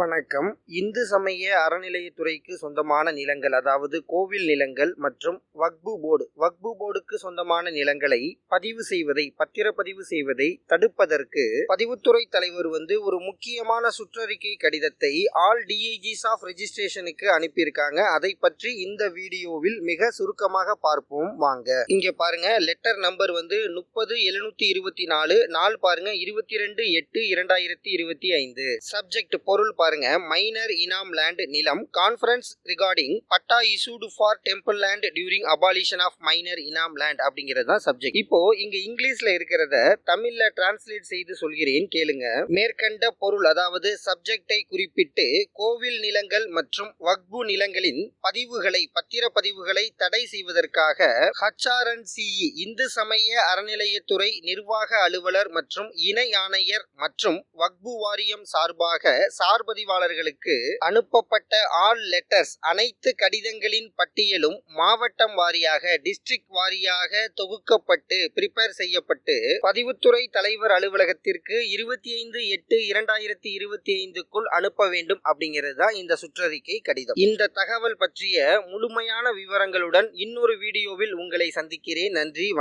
வணக்கம். இந்து சமய அறநிலையத்துறைக்கு சொந்தமான நிலங்கள் அதாவது கோவில் நிலங்கள் மற்றும் வக்பு போர்டு. வக்பு போர்டுக்கு சொந்தமான நிலங்களை பதிவு செய்வதை பத்திரப்பதிவு செய்வதை தடுப்பதற்கு பதிவுத்துறை தலைவர் வந்து ஒரு முக்கியமான சுற்றறிக்கை கடிதத்தை ஆல் டிஐஜிஸ் ஆஃப் ரெஜிஸ்ட்ரேஷனுக்கு அனுப்பியிருக்காங்க. அதை பற்றி இந்த வீடியோவில் மிக சுருக்கமாக பார்ப்போம். வாங்க. இங்க பாருங்க லெட்டர் நம்பர் வந்து முப்பது எழுநூத்தி இருபத்தி நாலு நாள் பாருங்க இருபத்தி ரெண்டு எட்டு இரண்டாயிரத்தி இருபத்தி ஐந்து. சப்ஜெக்ட் பொருள் பாருங்க. பாருங்க. மைனர் இனாம் லேண்ட் நிலம். Conference regarding patta issued for temple land during abolition of minor inam land அப்படிங்கிறது தான் சப்ஜெக்ட் இப்போ இங்க இங்கிலீஷ்ல இருக்கிறத தமிழ்ல டிரான்ஸ்லேட் செய்து சொல்கிறேன். கேளுங்க. மேற்கண்ட பொருள் அதாவது சப்ஜெக்டை குறிப்பிட்டு கோவில் நிலங்கள் மற்றும் வக்பு நிலங்களின் பதிவுகளை பத்திரப்பதிவுகளை தடை செய்வதற்காக ஹச்ஆர்என்சிஇ இந்து சமய அறநிலையத்துறை நிர்வாக அலுவலர் மற்றும் இணை ஆணையர் மற்றும் வக்பு வாரியம் சார்பாக சார்பதிவாளர்களுக்கு அனுப்பப்பட்ட ஆல் லெட்டர்ஸ் அனைத்து கடிதங்களின் பட்டியலும் மாவட்டம் வாரியாக டிஸ்ட்ரிக்ட் வாரியாக தொகுக்கப்பட்டு பிரிப்பேர் செய்யப்பட்டு பதிவுத்துறை தலைவர் அலுவலகத்திற்கு இருபத்தி ஐந்து எட்டு இரண்டாயிரத்தி இருபத்தி ஐந்துக்குள் அனுப்ப வேண்டும் அப்படிங்கிறது தான் இந்த சுற்றறிக்கை கடிதம். இந்த தகவல் பற்றிய முழுமையான விவரங்களுடன் இன்னொரு வீடியோவில் உங்களை சந்திக்கிறேன். நன்றி